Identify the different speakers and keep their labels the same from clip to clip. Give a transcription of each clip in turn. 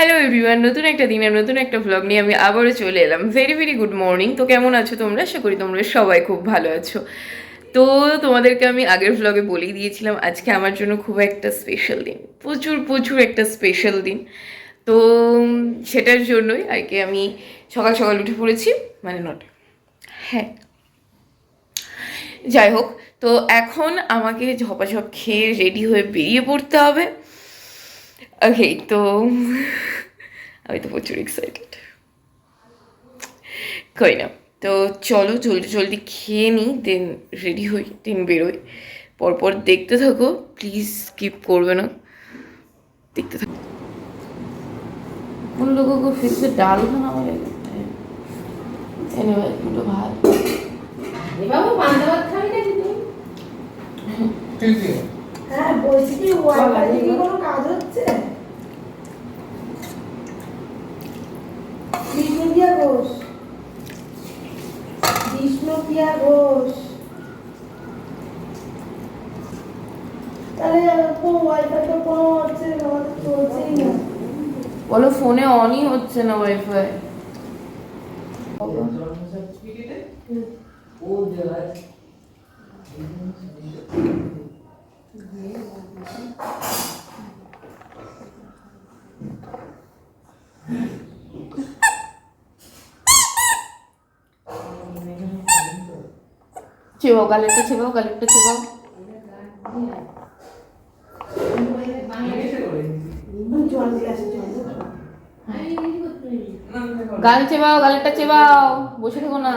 Speaker 1: Hello everyone নতুন একটা দিনের নতুন একটা ভ্লগ নিয়ে আমি আবারও চলে এলাম। ভেরি ভেরি গুড মর্নিং তো কেমন আছো তোমরা? আশা করি তোমরা সবাই খুব ভালো আছো। তো তোমাদেরকে আমি আগের ভ্লগে বলেই দিয়েছিলাম, আজকে আমার জন্য খুব একটা স্পেশাল দিন। প্রচুর প্রচুর একটা স্পেশাল দিন। তো, সেটার জন্যই আর কি আমি সকাল সকাল উঠে পড়েছি মানে নটা। হ্যাঁ। যাই হোক, তো এখন আমাকে ঝপাঝপ খেয়ে রেডি হয়ে বেরিয়ে পড়তে হবে। ওকে তো আমি তো প্রচুর এক্সাইটেড কই না তো চলো জলদি জলদি খেয়ে নিই দেন রেডি হই দেন বেরোই পরপর দেখতে থাকো প্লিজ স্কিপ করবে না দেখতে থাকো उन लोगों को फिर से डालना हमारे लगता है anyway, দুটো ভাত
Speaker 2: বাবু পান্তা ভাত খাবি নাকি তুই
Speaker 3: হ্যাঁ বলছি কি ওয়াইফাই কি কোনো কাজ হচ্ছে বিষ্ণুপ্রিয়া ঘোষ তাহলে কোনো ওয়াইফাই তো কোনো হচ্ছে আমাদের চলছেই না
Speaker 1: বলো ফোনে অনই হচ্ছে না ওয়াইফাই চেবাও গালেরটা গালেরটা
Speaker 3: দিয়ে আসে জল দিয়ে আসে।
Speaker 1: গাল চেবাও গালেরটা চেবাও বসে থেকো না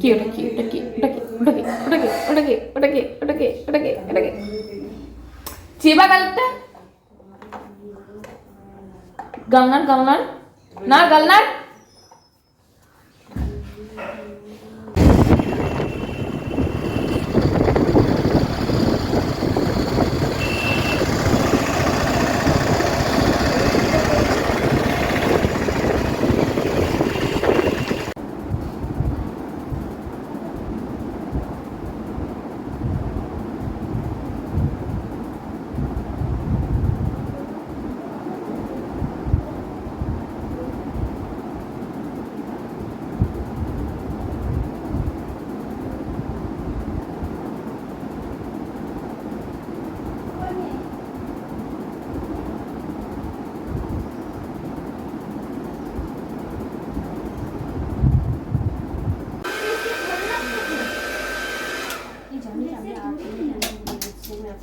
Speaker 1: কি ওটা কি ওটা কি ওটা কি ওটা কি ওটা কি ওটা কি ওটা কি ওটা কি ওটা কি চেবা গালটা গালনার গালনার না গালনার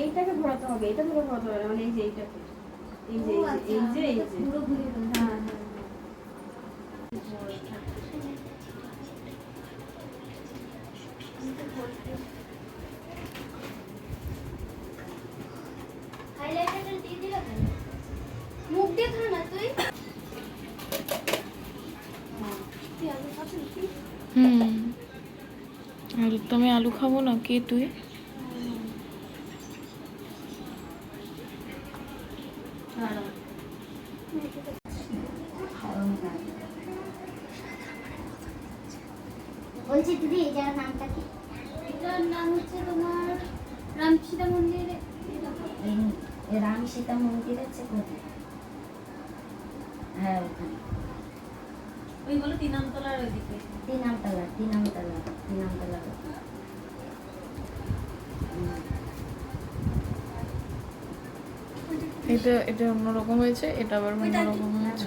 Speaker 4: এইটাকে ঘোরাতে হবে এটা ধরে ঘোরাতে হবে মানে এই যে এইটাকে। এই যে এই যে এই যে এই যে। হ্যাঁ হ্যাঁ
Speaker 5: কেন মুখ দিয়ে খা না তুই। তুই আলু খাবি
Speaker 1: হুম। আর তো আলু খাব না কে তুই?
Speaker 5: বলছি দিদি এই জায়গার নামটা কি? এটার নাম হচ্ছে তোমার রাম সীতা মন্দির।
Speaker 6: রাম সীতা মন্দির আছে কোথায় হ্যাঁ ওখানে।
Speaker 2: ওইগুলো তিনামতলার ওইদিকে।
Speaker 6: তিনামতলা তিনামতলা তিনামতলা।
Speaker 1: এটা এটা অন্যরকম হয়েছে এটা আবার অন্যরকম হয়েছে।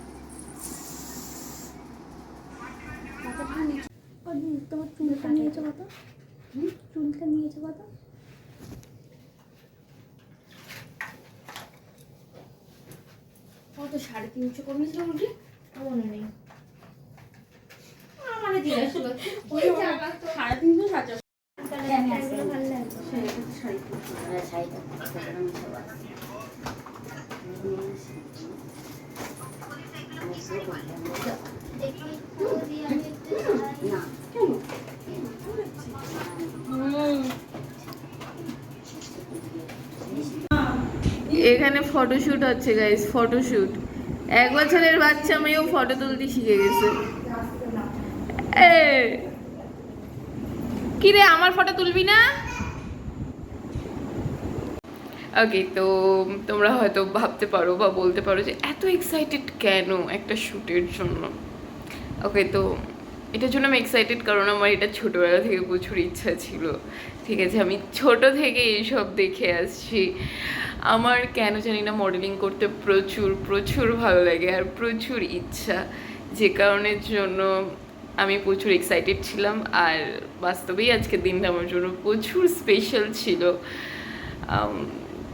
Speaker 4: তোমার চুলটা নিয়েছে কত? চুলটা নিয়েছে কত? কত সাড়ে তিনশো কমিয়েছিল মুরগি
Speaker 5: মনে নেই।
Speaker 4: আমার জিজ্ঞাসা ওই সাড়ে তিনশো সাড়ে চারশো।
Speaker 6: আমি
Speaker 1: এখানে ফটোশুট হচ্ছে গাইস ফটোশুট এক বছরের বাচ্চা মেয়েও ফটো তুলতে শিখে গেছে। এ! কি রে আমার ফটো তুলবি না? ওকে তো তোমরা হয়তো ভাবতে পারো বা বলতে পারো যে এত এক্সাইটেড কেন একটা শ্যুটের জন্য? ওকে তো এটার জন্য আমি এক্সাইটেড কারণ আমার এটা ছোটোবেলা থেকে প্রচুর ইচ্ছা ছিল। ঠিক আছে, আমি ছোট থেকে এইসব দেখে আসছি। আমার কেন জানি না মডেলিং করতে প্রচুর প্রচুর ভালো লাগে আর প্রচুর ইচ্ছা। যে কারণের জন্য আমি প্রচুর এক্সাইটেড ছিলাম আর বাস্তবেই আজকের দিনটা আমার জন্য প্রচুর স্পেশাল ছিল।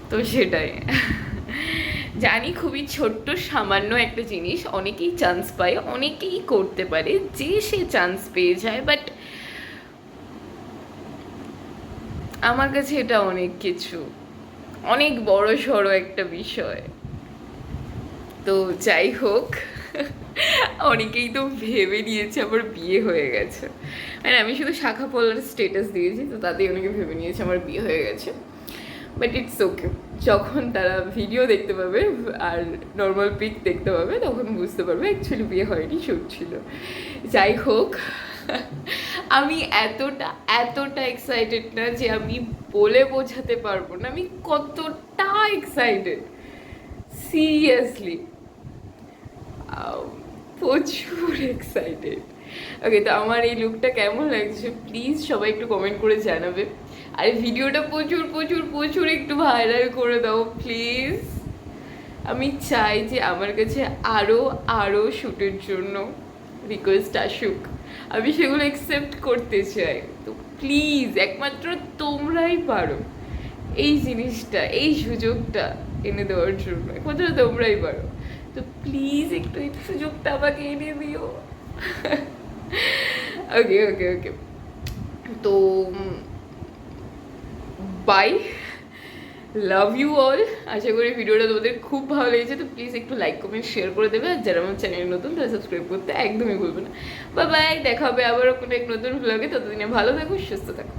Speaker 1: তো সেটাই। জানি খুবই ছোট্ট, সামান্য একটা জিনিস, অনেকেই চান্স পায়, অনেকেই করতে পারে, যে সে চান্স পেয়ে যায় বাট আমার কাছে এটা অনেক কিছু। অনেক বড় সড়ো একটা বিষয়। তো যাই হোক, অনেকেই তো ভেবে নিয়েছে আমার বিয়ে হয়ে গেছে। মানে আমি শুধু শাখা পলার স্টেটাস দিয়েছি, তো তাতেই অনেকে ভেবে নিয়েছে আমার বিয়ে হয়ে গেছে। বাট ইটস ওকে যখন তারা ভিডিও দেখতে পাবে আর নর্মাল পিক দেখতে পাবে, তখন বুঝতে পারবে অ্যাকচুয়ালি বিয়ে হয়নি শুট ছিল। যাই হোক, আমি এতটা এতটা এক্সাইটেড না যে আমি বলে বোঝাতে পারব না। আমি কতটা এক্সাইটেড সিরিয়াসলি প্রচুর এক্সাইটেড ওকে তো আমার এই লুকটা কেমন লাগছে? প্লিজ সবাই একটু কমেন্ট করে জানাবে। আর ভিডিওটা প্রচুর প্রচুর প্রচুর একটু ভাইরাল করে দাও প্লিজ আমি চাই যে আমার কাছে আরও আরও শ্যুটের জন্য রিকোয়েস্ট আসুক। আমি সেগুলো অ্যাকসেপ্ট করতে চাই। তো প্লিজ একমাত্র তোমরাই পারো এই জিনিসটা, এই সুযোগটা এনে দেওয়ার জন্য। একমাত্র তোমরাই পারো। তো প্লিজ একটু এই সুযোগটা আমাকে এনে দিও। ওকে ওকে ওকে তো বাই লাভ ইউ অল আশা করি ভিডিওটা তোমাদের খুব ভালো লেগেছে, তো প্লিজ একটু লাইক কমেন্ট শেয়ার করে দেবে। আর যারা আমার চ্যানেল নতুন, তারা সাবস্ক্রাইব করতে একদমই ভুলবে না। বা বাই দেখা হবে আবারও কোনো এক নতুন ব্লগে ততদিনে ভালো থাকো, সুস্থ থাকো।